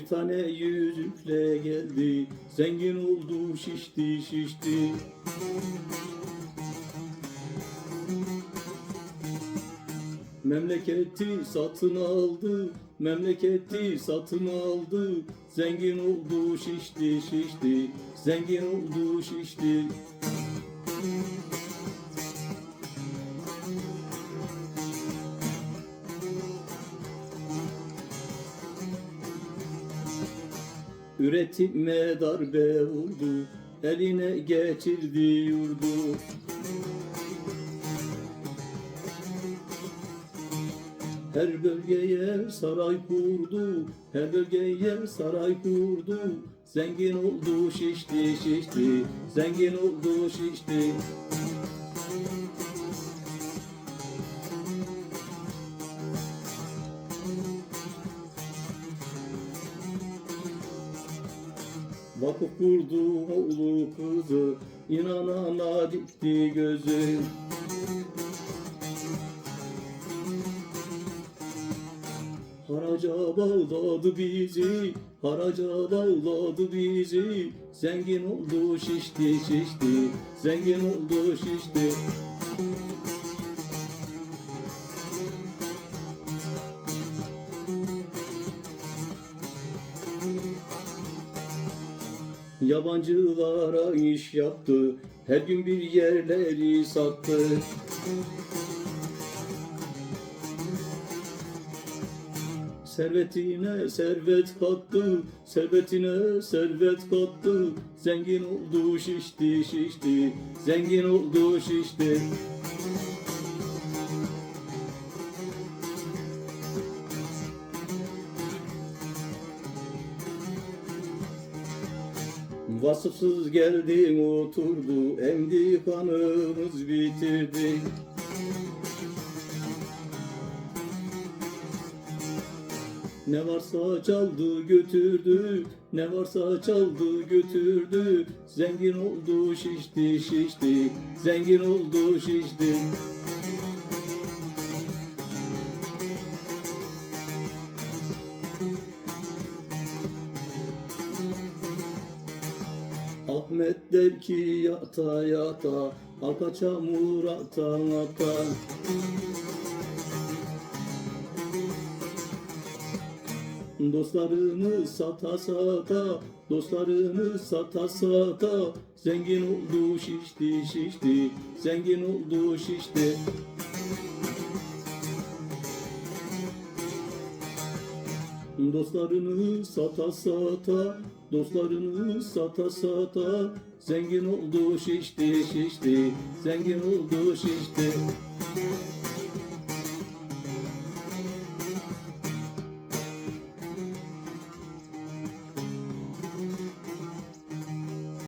Bir tane yüzükle geldi, zengin oldu şişti şişti. Memleketi satın aldı, memleketi satın aldı. Zengin oldu şişti şişti, zengin oldu şişti. Üretime darbe vurdu, eline geçirdi yurdu. Her bölgeye saray kurdu, her bölgeye saray kurdu. Zengin oldu şişti şişti, zengin oldu şişti. Vakıf kurdu oğlu kızı, inanana dikti gözü. Haraca bağladı bizi, haraca bağladı bizi. Zengin oldu şişti şişti, zengin oldu şişti. Yabancılara iş yaptı, her gün bir yerleri sattı. Servetine servet kattı, servetine servet kattı. Zengin oldu şişti şişti, zengin oldu şişti. Vasıfsız geldi oturdu, emdi kanımız bitirdi. Ne varsa çaldı götürdü, ne varsa çaldı götürdü. Zengin oldu şişti şişti, zengin oldu şişti. Ahmet der ki yata yata, aka çamur ata. Dostlarını sata sata, dostlarını sata sata. Zengin oldu şişti şişti, zengin oldu şişti Dostlarını sata sata, dostlarını sata sata. Zengin oldu şişti şişti, zengin oldu şişti